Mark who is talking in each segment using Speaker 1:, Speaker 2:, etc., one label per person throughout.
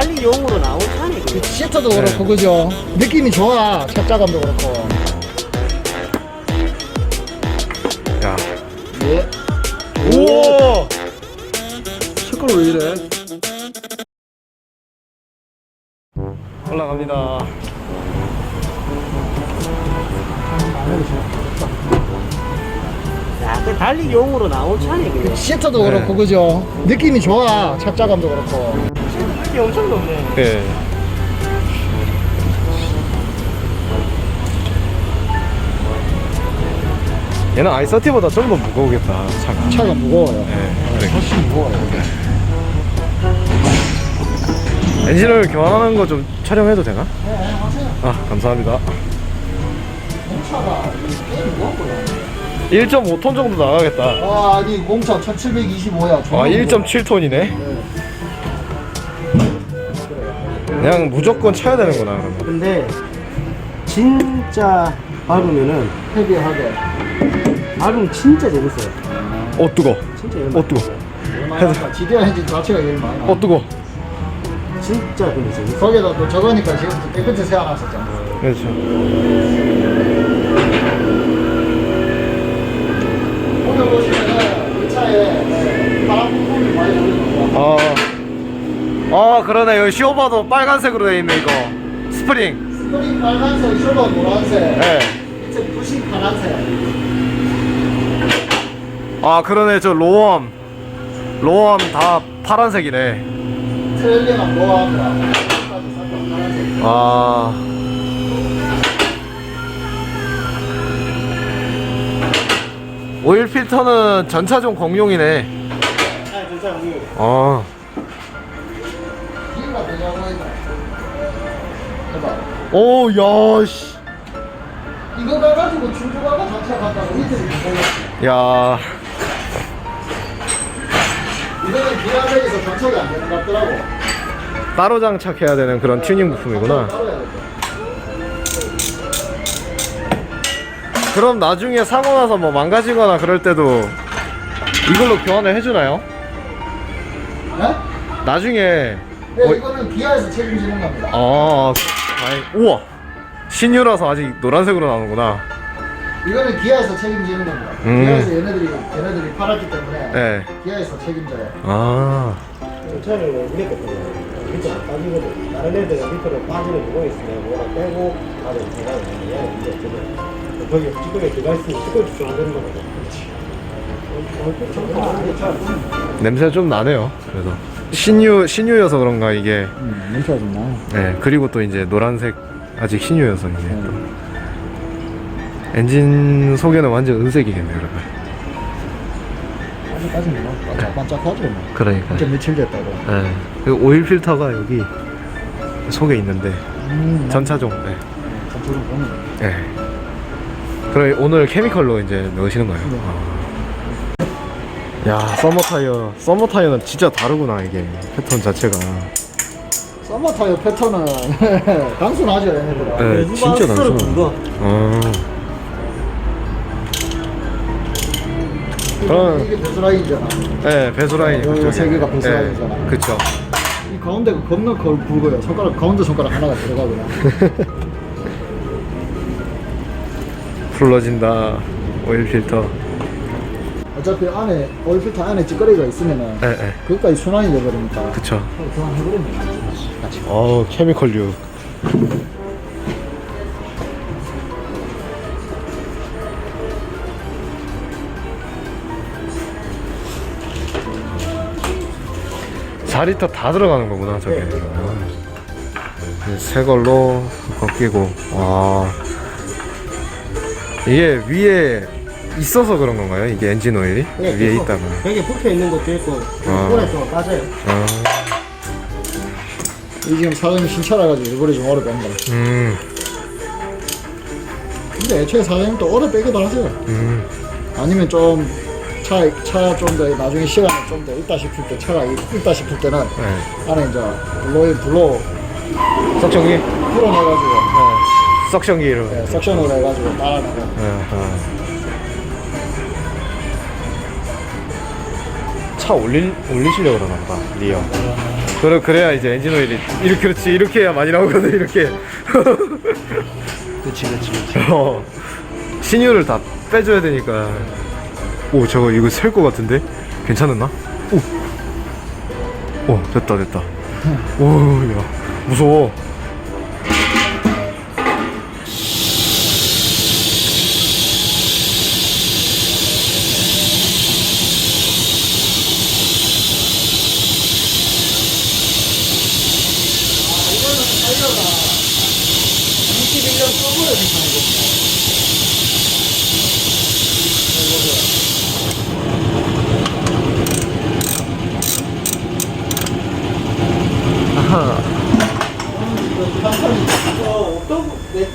Speaker 1: 달리용으로 나온 차네 그게.
Speaker 2: 시트도 그렇고 그죠? 느낌이 좋아 착자감도 그렇고
Speaker 3: 야.
Speaker 2: 예.
Speaker 3: 오! 색깔 왜 이래? 올라갑니다.
Speaker 1: 야, 그 달리용으로 나온 차네 그게.
Speaker 2: 시트도
Speaker 3: 네.
Speaker 2: 그렇고 그죠? 느낌이 좋아 착자감도 그렇고
Speaker 1: 이게 엄청 높네.
Speaker 3: 예. 얘는 아이서티보다 좀 더 무거우겠다, 차가.
Speaker 2: 차가 무거워요
Speaker 3: 예. 그래.
Speaker 2: 훨씬 무거워요
Speaker 3: 엔진을 교환하는 거 좀 촬영해도 되나?
Speaker 2: 네 하세요
Speaker 3: 아, 감사합니다.
Speaker 2: 공차가 꽤 무겁고요
Speaker 3: 1.5톤 정도 나가겠다.
Speaker 2: 와 아니 공차 1725야
Speaker 3: 아, 1.7톤이네. 그냥 무조건 쳐야 되는구나, 그러면.
Speaker 1: 근데 진짜 밟으면은
Speaker 2: 헤비하게
Speaker 1: 밟으면 진짜 재밌어요.
Speaker 3: 어, 뜨거.
Speaker 1: 진짜 재밌어요.
Speaker 3: 어, 뜨거.
Speaker 2: 얼마나 엔진 자체가 제일 많아
Speaker 3: 어, 뜨거.
Speaker 1: 진짜 근데 재밌어요.
Speaker 2: 거기다 또 저거니까 지금 깨끗이 세워놨었잖아
Speaker 3: 그렇죠.
Speaker 2: 오늘 보시면은 이 차에 네, 바람 부품이 많이 보이는 거
Speaker 3: 아, 아 그러네. 여기 시오바도 빨간색으로 돼 있네 이거. 스프링.
Speaker 2: 스프링 빨간색, 슈거 노란색.
Speaker 3: 예.
Speaker 2: 밑에 부식 파란색.
Speaker 3: 아 그러네. 저 로엄. 로엄 다 파란색이네.
Speaker 2: 트레일링은 노아하더라 파란색.
Speaker 3: 아. 오일 필터는 전차종 공용이네.
Speaker 1: 아, 진짜 우리
Speaker 3: 아 오, 야, 씨.
Speaker 2: 이거 가가지고 충주가가 자체 이들이 몰랐어
Speaker 3: 야,
Speaker 2: 이거는 기아백에서 장착이 안 되는 것 같더라고
Speaker 3: 따로 장착해야 되는 그런 튜닝 부품이구나.
Speaker 2: 따로 해야 돼.
Speaker 3: 그럼 나중에 사고 나서 뭐 망가지거나 그럴 때도 이걸로 교환을 해주나요?
Speaker 2: 네?
Speaker 3: 나중에
Speaker 2: 네,
Speaker 3: 뭐-
Speaker 2: 이거는 기아에서 책임지는 겁니다
Speaker 3: 아, 아니, 우와 신유라서 아직 노란색으로 나오는구나.
Speaker 2: 이거는 기아에서 책임지는 겁니다
Speaker 3: 음.
Speaker 2: 기아에서 얘네들이 얘네들이 팔았기 때문에
Speaker 3: 네.
Speaker 2: 기아에서 책임져요
Speaker 3: 아,
Speaker 1: 차를 이랬거든요. 밑에 안 빠지거든. 다른 애들은 밑으로 빠지는 구멍이 있으면 뭐가 빼고 가면 제가 얘는 이제 저는 거기 찌꺼기 들어가 있으면 찌꺼기 쭉안 되는 거거든.
Speaker 3: 냄새 좀 나네요. 그래도 신유 신유여서 그런가 이게.
Speaker 2: 음, 냄새가 좀 나.
Speaker 3: 네. 그리고 또 이제 노란색 아직 신유여서 이게 또 엔진 속에는 완전 은색이겠네 그러면.
Speaker 2: 아직까지는 뭐 반짝반짝하죠 뭐.
Speaker 3: 그러니까.
Speaker 2: 이제 며칠 됐다고.
Speaker 3: 네. 그 오일 필터가 여기 속에 있는데
Speaker 2: 음,
Speaker 3: 전차종. 네.
Speaker 2: 전초를 보는 거.
Speaker 3: 네. 그럼 오늘 케미컬로 이제 넣으시는 거예요?
Speaker 2: 네.
Speaker 3: 아. 야, 서머 타이어. 서머 타이어는 진짜 다르구나, 이게. 패턴 자체가.
Speaker 2: 썸머 타이어 패턴은 단순하죠 얘네들은.
Speaker 3: 네, 진짜 단순하다.
Speaker 1: 그거.
Speaker 3: 어. 그럼,
Speaker 2: 이게 배수라인이잖아.
Speaker 3: 네, 배수라인이.
Speaker 2: 요- 요
Speaker 3: 그쪽에.
Speaker 2: 세 개가 배수라인이잖아.
Speaker 3: 네, 그쵸.
Speaker 2: 이 가운데가 겁나 거 굵어요. 손가락 가운데 손가락 하나가 들어가거든.
Speaker 3: 풀러진다. 오일 필터.
Speaker 2: 어차피 안에 오일 필터 안에 찌꺼기가 있으면은
Speaker 3: 네, 네.
Speaker 2: 그것까지 순환이 돼버리니까.
Speaker 3: 그쵸.
Speaker 2: 그만 해버리면 돼. 같이.
Speaker 3: 어우, 케미컬류. 사리터다 들어가는 거구나, 저게. 네, 새 걸로 꺾이고, 와. 이게 위에 있어서 그런 건가요? 이게 엔진 오일이?
Speaker 1: 네,
Speaker 3: 위에
Speaker 1: 계속
Speaker 3: 있다가.
Speaker 1: 벽에 붙어 있는 것도 있고
Speaker 3: 아.
Speaker 1: 오랫동안 빠져요.
Speaker 3: 아,
Speaker 2: 이 지금 사장님 신차라 가지고 일부러 좀 오래 뺀 거야.
Speaker 3: 음,
Speaker 2: 근데 애초에 사장님 또 오래 빼기도 하세요.
Speaker 3: 음.
Speaker 2: 아니면 좀 차, 차 좀 더 나중에 시간이 좀더 있다 싶을 때 차가 있- 있다 싶을 때는
Speaker 3: 네.
Speaker 2: 안에 이제 블로에 블로
Speaker 3: 석정기?
Speaker 2: 풀어내가지고
Speaker 3: 석션기로.
Speaker 2: 네, 석션으로 해가지고 빨아내고
Speaker 3: 아 차 올릴, 올리시려고 그러나 보다, 리어. 그래 그래야 이제 엔진 오일이 이렇게 그렇지 이렇게 해야 많이 나오거든 이렇게.
Speaker 2: 그치 그치 그치
Speaker 3: 어, 신유를 다 빼줘야 되니까. 오, 저거 이거 셀 것 같은데? 괜찮았나? 오, 오, 됐다, 됐다. 오, 야, 무서워.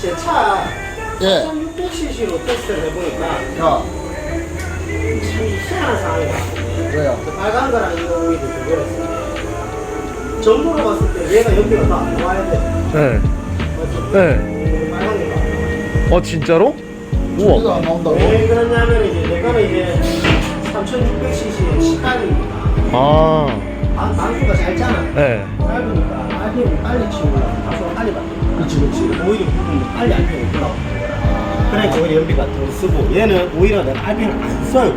Speaker 1: 제차
Speaker 2: 예
Speaker 1: 1600cc로 테스트를 해보니까
Speaker 2: 야,
Speaker 1: 참 희한한 상황이다.
Speaker 2: 왜요?
Speaker 1: 그 빨간 거랑 이거 오일을 때 정보로 봤을 때 얘가 연비가 더안 나와야 돼.
Speaker 3: 네. 네. 어, 진짜로? 우와.
Speaker 2: 안 나온다고?
Speaker 1: 왜 그러냐면 이제 내거는 이제 3600cc의 시간이니까
Speaker 3: 아,
Speaker 1: 반, 반수가 짧잖아.
Speaker 3: 네.
Speaker 1: 짧으니까 RPM 빨리 치고 반수가 빨리 받아. 그렇지 그렇지. 오히려 부분 빨리 RPM 올라와. 그러니까 오히려 연비가 더 쓰고 얘는 오히려 내가 RPM 안 써요.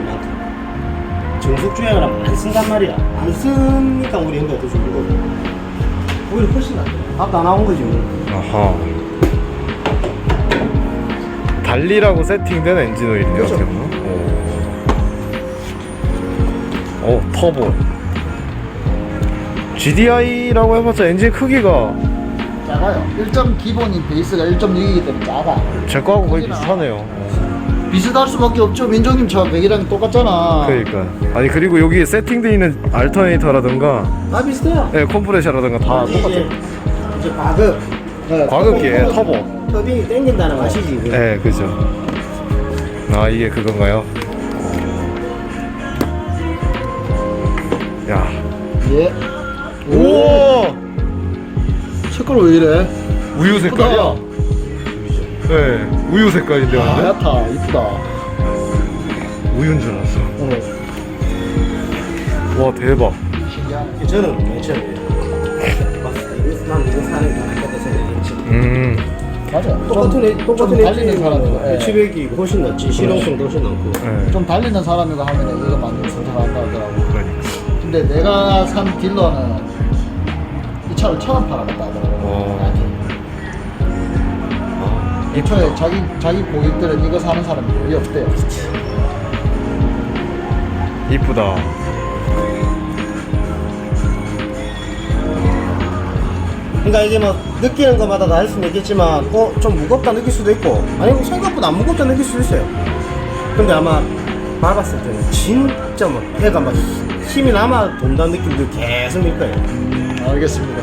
Speaker 1: 정속 주행을 하면 안 쓴단 말이야. 안 쓰니까 오히려 연비가 더 줄고 오히려 훨씬 낫다. 아까 안 나온 거지. 뭐.
Speaker 3: 아하. 달리라고 세팅된 엔진 오일이네요,
Speaker 1: 그렇죠.
Speaker 3: 어떻게 보면. 오. 오, 터보. GDI라고 해봤자 엔진 크기가
Speaker 2: 작아요 1점 기본인 베이스가 1.6이기 때문에 작아
Speaker 3: 제 거하고 거의 비슷하네요.
Speaker 2: 비슷할 수밖에 없죠 민정님 저 100이랑 똑같잖아
Speaker 3: 그러니까. 아니, 그리고 여기 세팅되어 있는 알터네이터라든가,
Speaker 1: 다 비슷해요.
Speaker 3: 네, 컴프레셔라든가 다
Speaker 1: 이제
Speaker 3: 똑같아요.
Speaker 1: 이제 과급.
Speaker 2: 네.
Speaker 3: 과급기에 터보.
Speaker 1: 터 빈이 땡긴다는 맛이지. 그게.
Speaker 3: 네, 그죠. 아, 이게 그건가요? 야.
Speaker 2: 예.
Speaker 3: 우와!
Speaker 2: 색깔 왜 이래?
Speaker 3: 우유 색깔이야? 네, 우유 색깔인데
Speaker 2: 아,
Speaker 3: 완전?
Speaker 2: 하얗다 이쁘다
Speaker 3: 우유인 줄 알았어.
Speaker 2: 어.
Speaker 3: 와, 대박.
Speaker 1: 저는 맨 처음에 봤을 때 이거 난 이거 사는 게 낫겠다 생각했지.
Speaker 3: 음,
Speaker 2: 맞아
Speaker 1: 똑같은 애, 똑같은
Speaker 2: 좀 달리는 사람이고 예.
Speaker 1: 치백이 훨씬 낫지. 실용성도 훨씬.
Speaker 3: 네.
Speaker 2: 좀 달리는 사람이가 하면 이거 만들 선택한다 하더라고
Speaker 3: 그러니까.
Speaker 2: 근데 내가 산 딜러는 이 차를 처음 팔아봤다 하더라고
Speaker 3: 어. 아,
Speaker 2: 애초에 자기 자기 고객들은 이거 사는 사람이 거의 없대요
Speaker 3: 이쁘다.
Speaker 1: 그러니까 이게 뭐 느끼는 것마다 다를 수는 있겠지만 어 좀 무겁다 느낄 수도 있고 아니면 생각보다 안 무겁다 느낄 수도 있어요. 근데 아마 밟았을 때는 진짜 막 애가 막 힘이 남아 돈다는 느낌도 계속 일 거예요.
Speaker 2: 알겠습니다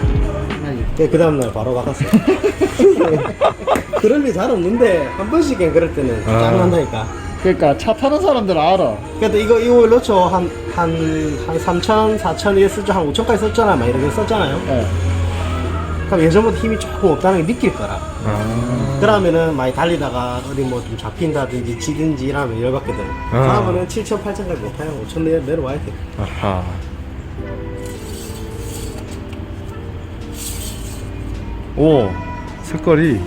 Speaker 1: 그 다음날 바로 바꿨어요. 그럴 일 잘 없는데 한 번씩은 그럴 때는
Speaker 3: 아.
Speaker 1: 짜증난다니까.
Speaker 2: 그러니까 차 타는 사람들 알아
Speaker 1: 그래도 이거 이거 넣죠 한한한 3천 4천 이래 썼죠 한 5천까지 썼잖아 막 이렇게 썼잖아요.
Speaker 2: 예.
Speaker 1: 그럼 예전보다 힘이 조금 없다는 게 느낄 거라.
Speaker 3: 아,
Speaker 1: 그러면은 많이 달리다가 어디 뭐 좀 잡힌다든지 지든지 이러면 열받게 돼.
Speaker 3: 아.
Speaker 1: 그러면은 7천 8천까지 못 타요. 5천 내 내려와야 돼.
Speaker 3: 아하. 오, 색깔이.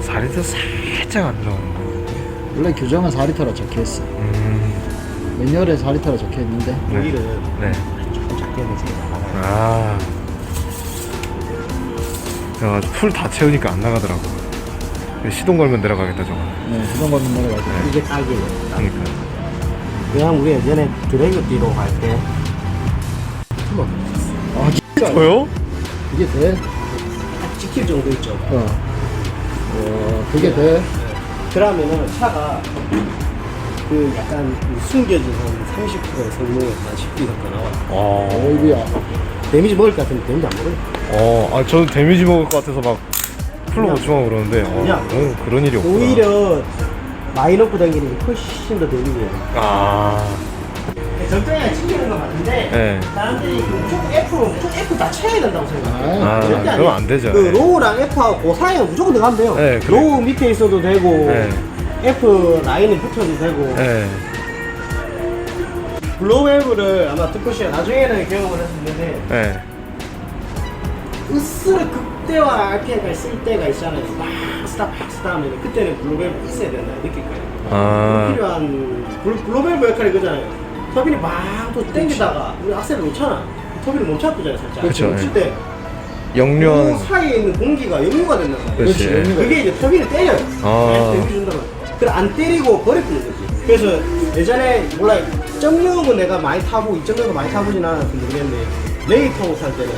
Speaker 3: 살이 더 살짝 안 들어오는 거.
Speaker 2: 원래 규정은 4리터라 적혀있어
Speaker 3: 음,
Speaker 2: 매뉴얼에 4리터라 적혀있는데
Speaker 3: 네.
Speaker 1: 오일은
Speaker 3: 네.
Speaker 1: 조금 작게 해서 나가요.
Speaker 3: 아. 야, 풀다 채우니까 안 나가더라고. 시동 걸면 내려가겠다, 저거.
Speaker 2: 네, 그런 거는 내려가지고
Speaker 1: 이게 딱이에요.
Speaker 3: 그러니까.
Speaker 1: 그냥 우리 예전에 드래그 뒤로 갈 때. 뭐,
Speaker 2: 아 진짜
Speaker 3: 저요?
Speaker 2: 이게 돼?
Speaker 1: 딱 찍힐 정도 있죠.
Speaker 2: 어. 어, 그게 돼?
Speaker 1: 그러면은 차가 그 약간 숨겨진 한 30%의 성능을 한 10기 정도 나와요.
Speaker 3: 어.
Speaker 2: 어이구야
Speaker 1: 데미지 먹을 것 같은데 데미지 안 먹어요.
Speaker 3: 어, 아, 저는 데미지 먹을 것 같아서 막 풀로 고충하고 그러는데, 어,
Speaker 1: 그냥.
Speaker 3: 어, 그런 일이 없구나.
Speaker 1: 오히려 많이 넣고 다니는 게 훨씬 더 데미지예요.
Speaker 3: 아,
Speaker 1: 적당히 찍히는 건 맞는데
Speaker 3: 네.
Speaker 1: 사람들이 그 무조건 F로 무조건 F 다 쳐야 된다고 생각해요.
Speaker 3: 아,
Speaker 1: 절대
Speaker 3: 그럼 안 되죠.
Speaker 1: 그
Speaker 3: 네.
Speaker 1: 로우랑 F하고 그 사이에 무조건 들어가면 돼요.
Speaker 3: 네, 그래요.
Speaker 1: 로우 밑에 있어도 되고
Speaker 3: 네.
Speaker 1: F 라인이 붙여도 되고
Speaker 3: 예.
Speaker 1: 블로우밸브를 아마 듣고시야 나중에는 경험을 텐데
Speaker 3: 예.
Speaker 1: 으스를 극대화 RPM까지 쓸 때가 있잖아요. 막 스탑 팍 스탑 하면 그때는 블로우밸브 있어야 된다 느낄 거예요.
Speaker 3: 아.
Speaker 1: 필요한 블- 블로우밸브 역할이 그잖아요. 터빈이 막또 땡기다가 우리 악셀을 놓잖아. 터빈을 못 잡잖아요 살짝.
Speaker 3: 그쵸,
Speaker 1: 놓칠
Speaker 3: 예.
Speaker 1: 때
Speaker 3: 영유한
Speaker 1: 그 사이에 있는 공기가 역류가 된단 말이에요.
Speaker 3: 그렇지.
Speaker 1: 그게 이제 터빈을 때려요.
Speaker 3: 아.
Speaker 1: 대기 준다면. 그래 안 때리고 버려두는 거지. 그래서 예전에 몰라 1.6은 내가 많이 타보고 2.0은 많이 타보진 않았는데 그랬는데 레이터 탈 때는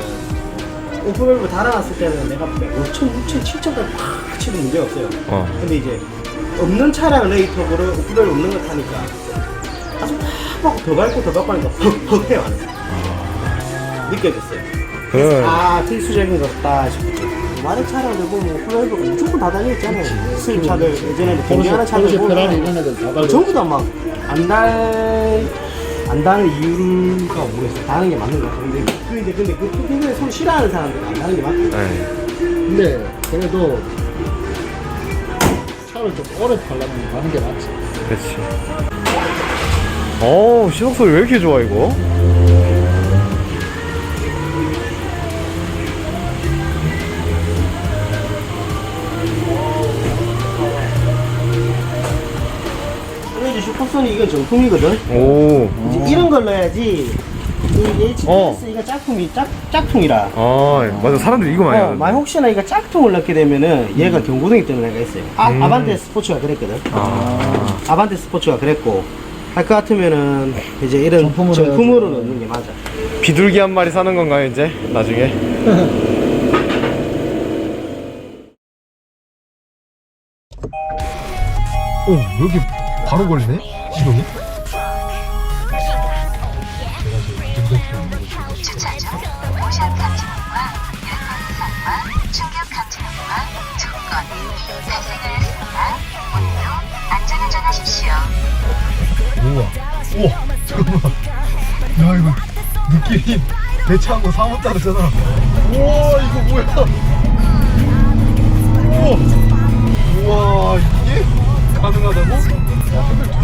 Speaker 1: 오프밸브 달아놨을 때는 내가 5천, 6천, 7천까지 팍 치도 문제가 없어요.
Speaker 3: 어.
Speaker 1: 근데 이제 없는 차량 레이터고를 오프밸브 없는 걸 타니까 아주 팍 하고 더 밟고 더 밟고 하니까 퍽퍽 해요. 안에. 느껴졌어요.
Speaker 3: 그
Speaker 1: 아 필수적인 것 같다 싶었죠. 많은 차량들 보면 오프밸브가 무조건 다 달려있잖아요. 수입 차들 예전에는 경기하는 차들 보면. 전부 다막안 달, 안 다는 이유가 모르겠어요. 다는 게 맞는 것 같아요. 근데 그 이제 근데 그 토핑을 손 싫어하는 사람들은 안 다는 게 맞고.
Speaker 3: 예.
Speaker 2: 근데 그래도 차를 좀 오래 타려면 가는 게 낫지.
Speaker 3: 그렇지. 어, 시동 소리 왜 이렇게 좋아 이거?
Speaker 1: 이제 슈퍼소닉 이건 정품이거든.
Speaker 3: 오.
Speaker 1: 이제 이런 걸 넣어야지. 이 HTS
Speaker 3: 어.
Speaker 1: 이거 짝퉁이 짝 짝퉁이라.
Speaker 3: 아, 맞아. 사람들이 이거 많이
Speaker 1: 어,
Speaker 3: 하는데.
Speaker 1: 만약 혹시나 이거 짝퉁을 넣게 되면은 얘가 경고등이 뜨는 애가 있어요. 아,
Speaker 3: 음.
Speaker 1: 아반떼 스포츠가 그랬거든.
Speaker 3: 아.
Speaker 1: 아반떼 스포츠가 그랬고 할 것 같으면은 이제 이런
Speaker 2: 정품으로
Speaker 1: 정품으로. 넣는 게 맞아.
Speaker 3: 비둘기 한 마리 사는 건가요, 이제? 나중에? 오, 여기 바로 걸리네? 시동이?
Speaker 4: 주차 중 모션 감지문과 열건상과 충격 감지문과 조건이 발생하였습니다. 모두 안전운전하십시오.
Speaker 3: 우와. 우와, 잠깐만. 야, 이거 느낌이 대차하고 사뭇 다르잖아. 우와, 이거 뭐야? 우와. 우와, 이게 가능하다고? 야,